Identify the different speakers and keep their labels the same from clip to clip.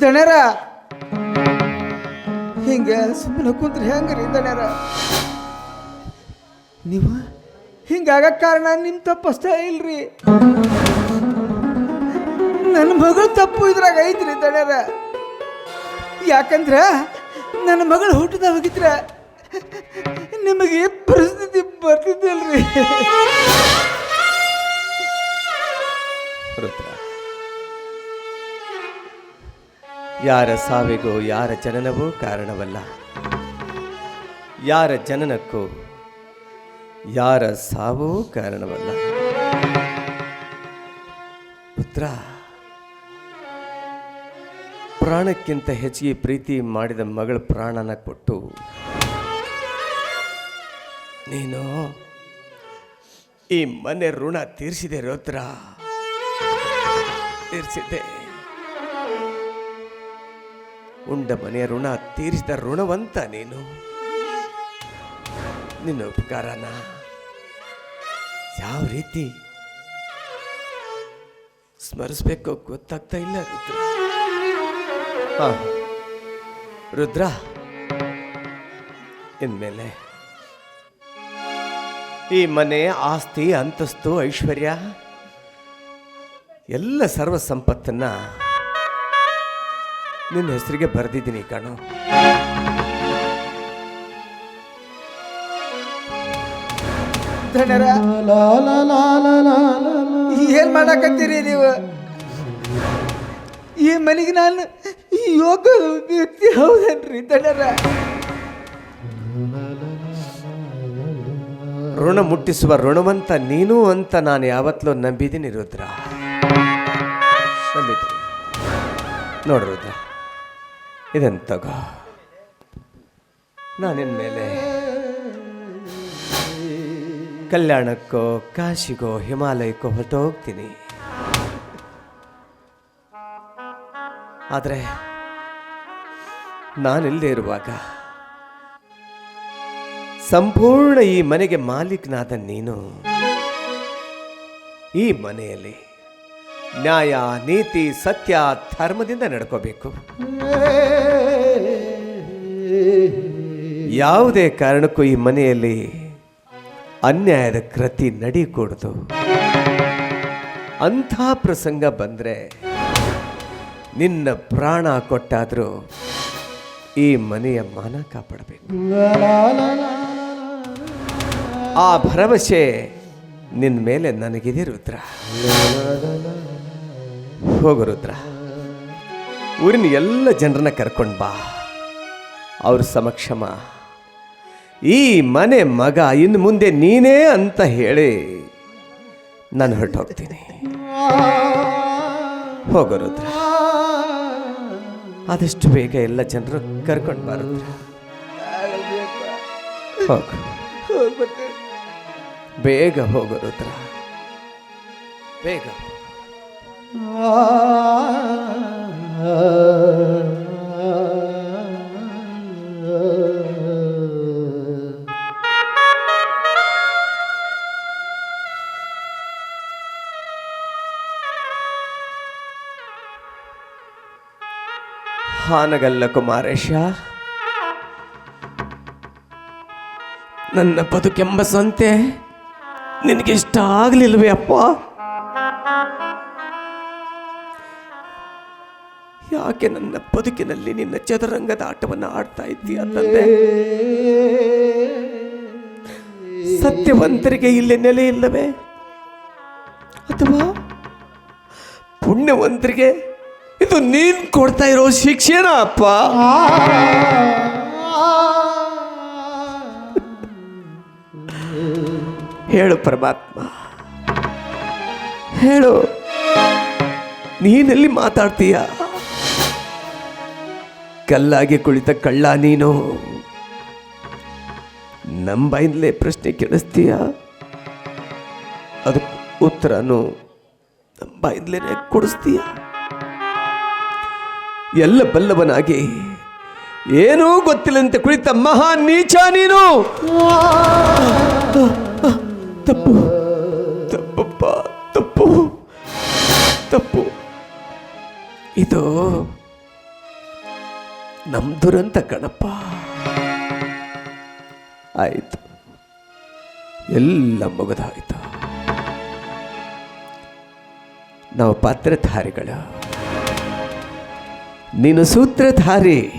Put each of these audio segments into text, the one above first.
Speaker 1: ದಣರ. ಹಿಂಗೆ ಸುಮ್ಮನೆ ಕುಂತ್ರಿ ಹೆಂಗ್ರಿ ದಣರ? ನೀವು? ಹಿಂಗಾಗ ಕಾರಣ ನಿಮ್ಮ ತಪ್ಪಷ್ಟ ಇಲ್ರಿ. ನನ್ನ ಮಗಳು ತಪ್ಪು ಇದ್ರಾಗ ಐತ್ರಿ ದಣರ. ಯಾಕಂದ್ರ ನನ್ನ ಮಗಳು ಹುಟ್ಟದ ಹೋಗಿದ್ರ ನಿಮಗೆ ಪರಿಸ್ಥಿತಿ ಬರ್ತಿದ್ದಿಲ್ರಿ.
Speaker 2: ಯಾರ ಸಾವಿಗೂ ಯಾರ ಜನನವೂ ಕಾರಣವಲ್ಲ. ಯಾರ ಜನನಕ್ಕೂ ಯಾರ ಸಾವೂ ಕಾರಣವಲ್ಲ. ಪುತ್ರ, ಪ್ರಾಣಕ್ಕಿಂತ ಹೆಚ್ಚಿಗೆ ಪ್ರೀತಿ ಮಾಡಿದ ಮಗಳ ಪ್ರಾಣನ ಕೊಟ್ಟು ನೀನು ಈ ಮನೆ ಋಣ ತೀರಿಸಿದೆ ರೋತ್ರ ತೀರಿಸಿದ್ದೆ. ಉಂಡ ಮನೆಯ ಋಣ ತೀರಿಸಿದ ಋಣವಂತ ನೀನು. ನಿನ್ನ ಉಪಕಾರನ ಯಾವ ರೀತಿ ಸ್ಮರಿಸ್ಬೇಕು ಗೊತ್ತಾಗ್ತಾ ಇಲ್ಲ ರುದ್ರ. ಹಾ. ರುದ್ರ ಇನ್ಮೇಲೆ ಈ ಮನೆ ಆಸ್ತಿ ಅಂತಸ್ತು ಐಶ್ವರ್ಯ ಎಲ್ಲ ಸರ್ವ ಸಂಪತ್ತನ್ನ ನಿನ್ನ ಹೆಸರಿಗೆ ಬರೆದಿದ್ದೀನಿ ಕಣು.
Speaker 1: ಏನ್ ಮಾಡಕತ್ತೀರಿ ನೀವು? ಈ ಮನೆಗೆ ನಾನು ಯೋಗ ವ್ಯಕ್ತಿ ಹೌದನ್ರಿ ದಡರ
Speaker 2: ಋಣ ಮುಟ್ಟಿಸುವ ಋಣವಂತ ನೀನು ಅಂತ ನಾನು ಯಾವತ್ತಲೂ ನಂಬಿದ್ದೀನಿ ರುದ್ರ. ನಂಬಿದ್ದೀನಿ. ನೋಡಿ ರುದ್ರ. ಇದನ್ನು ತಗೋ ನಾನಿನ್ ಮೇಲೆ ಕಲ್ಯಾಣಕ್ಕೋ, ಕಾಶಿಗೋ, ಹಿಮಾಲಯಕ್ಕೋ ಹೊರಟೋಗ್ತೀನಿ ಆದರೆ ನಾನಿಲ್ಲದೆ ಇರುವಾಗ ಸಂಪೂರ್ಣ ಈ ಮನೆಗೆ ಮಾಲೀಕನಾದ ನೀನು ಈ ಮನೆಯಲ್ಲಿ ನ್ಯಾಯ, ನೀತಿ, ಸತ್ಯ ಧರ್ಮದಿಂದ ನಡ್ಕೋಬೇಕು. ಯಾವುದೇ ಕಾರಣಕ್ಕೂ ಈ ಮನೆಯಲ್ಲಿ ಅನ್ಯಾಯದ ಕೃತಿ ನಡೀಕೂಡದು. ಅಂಥ ಪ್ರಸಂಗ ಬಂದರೆ ನಿನ್ನ ಪ್ರಾಣ ಕೊಟ್ಟಾದರೂ ಈ ಮನೆಯ ಮಾನ ಕಾಪಾಡಬೇಕು. ಆ ಭರವಸೆ ನಿನ್ನ ಮೇಲೆ ನನಗಿದೆ, ರುದ್ರ. ಹೋಗು ರುದ್ರ. ಊರಿನ ಎಲ್ಲ ಜನರನ್ನ ಕರ್ಕೊಂಡು ಬಾ. ಅವ್ರ ಸಮಕ್ಷಮ ಈ ಮನೆ ಮಗ ಇನ್ನು ಮುಂದೆ ನೀನೇ ಅಂತ ಹೇಳಿ ನಾನು ಹೊರಟು ಹೋಗ್ತೀನಿ. ಹೋಗು ರುದ್ರ. ಆದಷ್ಟು ಬೇಗ ಎಲ್ಲ ಜನರು ಕರ್ಕೊಂಡು
Speaker 1: ಬರುದ್ರ
Speaker 2: ಬೇಗ ಹೋಗೋ ಬೇಗ. ಹಾನಗಲ್ಲ ಕುಮಾರೇಶ ನನ್ನ ಬದುಕೆಂಬ ಸಂತೆ ನಿನಗೆ ಇಷ್ಟ ಆಗ್ಲಿಲ್ವೇ ಅಪ್ಪ? ಯಾಕೆ ನನ್ನ ಬದುಕಿನಲ್ಲಿ ನಿನ್ನ ಚದುರಂಗದ ಆಟವನ್ನು ಆಡ್ತಾ ಇದ್ದೀಯ ತಂದೆ? ಸತ್ಯವಂತರಿಗೆ ಇಲ್ಲಿ ನೆಲೆ ಇಲ್ಲವೇ? ಅಥವಾ ಪುಣ್ಯವಂತರಿಗೆ ಇದು ನೀನ್ ಕೊಡ್ತಾ ಇರೋ ಶಿಕ್ಷೆನ ಅಪ್ಪ? ಹೇಳು ಪರಮಾತ್ಮ. ಹೇಳು. ನೀನೆಲ್ಲಿ ಮಾತಾಡ್ತೀಯ? ಕಲ್ಲಾಗಿ ಕುಳಿತ ಕಳ್ಳ ನೀನು. ನಮ್ಮ ಬಾಯಿಂದಲೇ ಪ್ರಶ್ನೆ ಕೇಳಿಸ್ತೀಯ? ಅದಕ್ಕೆ ಉತ್ತರನು ನಮ್ಮ ಬಾಯಿಂದಲೇ ಕೊಡಿಸ್ತೀಯ? ಎಲ್ಲ ಬಲ್ಲವನಾಗಿ ಏನೂ ಗೊತ್ತಿಲ್ಲಂತೆ ಕುಳಿತ ಮಹಾ ನೀಚ ನೀನು. ತಪ್ಪು, ತಪ್ಪಪ್ಪ, ತಪ್ಪು ತಪ್ಪು. ಇದು ನಮ್ ದುರಂತ ಕಣಪ್ಪ. ಆಯಿತು. ಎಲ್ಲ ಮುಗಿದಾಯಿತು. ನಾವು ಪಾತ್ರಧಾರಿಗಳು. ನೀನು ಸೂತ್ರಧಾರಿ.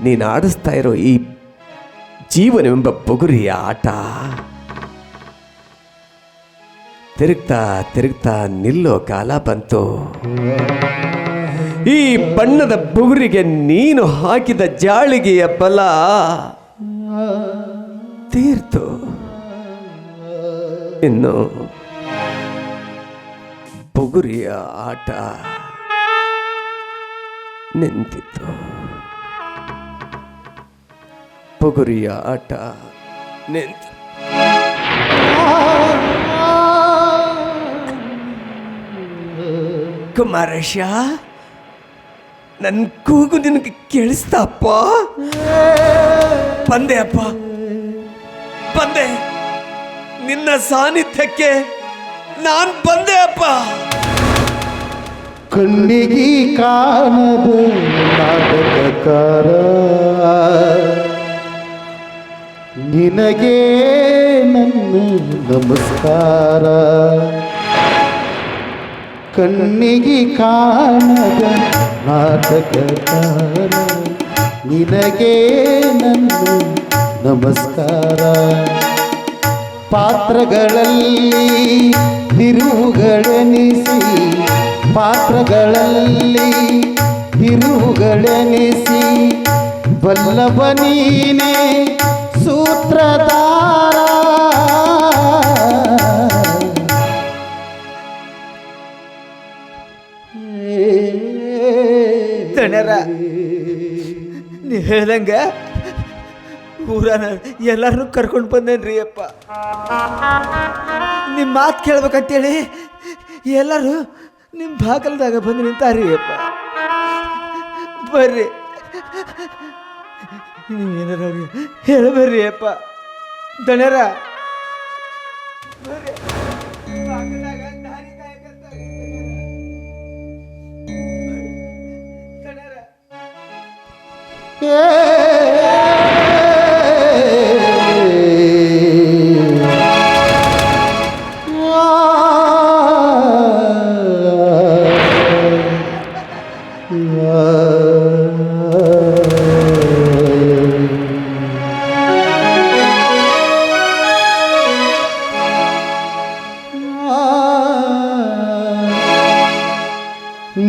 Speaker 2: ನೀನು ಆಡಿಸ್ತಾ ಇರೋ ಈ ಜೀವನವೆಂಬ ಬುಗುರಿಯ ಆಟ. ತಿರುಗ್ತಾ ತಿರುಗ್ತಾ ನಿಲ್ಲೋ ಕಾಲ ಬಂತು. ಈ ಬಣ್ಣದ ಬುಗುರಿಗೆ ನೀನು ಹಾಕಿದ ಜಾಳಿಗೆಯ ಬಲ ತೀರ್ತು. ಇನ್ನು ಬುಗುರಿಯ ಆಟ ನಿಂತಿತ್ತು. ಬುಗುರಿಯ ಆಟ ನಿಂತು. ಕುಮಾರಶ ನನ್ನ ಕೂಗು ನಿನಗೆ ಕೇಳಿಸ್ತಪ್ಪ? ಬಂದೆ ಅಪ್ಪ. ಬಂದೆ. ನಿನ್ನ ಸಾನ್ನಿಧ್ಯಕ್ಕೆ ನಾನು ಬಂದೆ ಅಪ್ಪ.
Speaker 3: ಕಣ್ಣಿಗೆ ಕಾಣದು ನಾಟಕಕಾರ ನಿನಗೆ ನನ್ನ ನಮಸ್ಕಾರ. ಕಣ್ಣಿಗೆ ಕಾಣದ ನಿನಗೆ ನನ್ನ ನಮಸ್ಕಾರ. ಪಾತ್ರಗಳಲ್ಲಿ ತಿರುವುಗಳೆನಿಸಿ ಪಾತ್ರಗಳಲ್ಲಿ ತಿರುವುಗಳೆನಿಸಿ ಬಲ್ಲವ ನೀನೇ
Speaker 1: ಹೇಳ್ದಂಗ ಊರನ ಎಲ್ಲರನ್ನೂ ಕರ್ಕೊಂಡು ಬಂದೇನ್ರಿ ಅಪ್ಪ. ನಿಮ್ಮ ಮಾತು ಕೇಳ್ಬೇಕಂತೇಳಿ ಎಲ್ಲರೂ ನಿಮ್ಮ ಬಾಗಲ್ದಾಗ ಬಂದು ನಿಂತಾರಿ ಅಪ್ಪ. ಬರ್ರಿ. ನೀವೇನಾರ ಹೇಳಬರ್ರಿ ಅಪ್ಪ. ದಣ್ಯರ. ಬರ್ರಿ.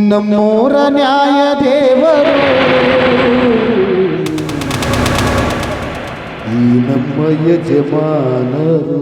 Speaker 3: ನಮ್ಮೂರ ನ್ಯಾಯ ದೇವರು ಈ ನಮ್ಮ ಯಜಮಾನರು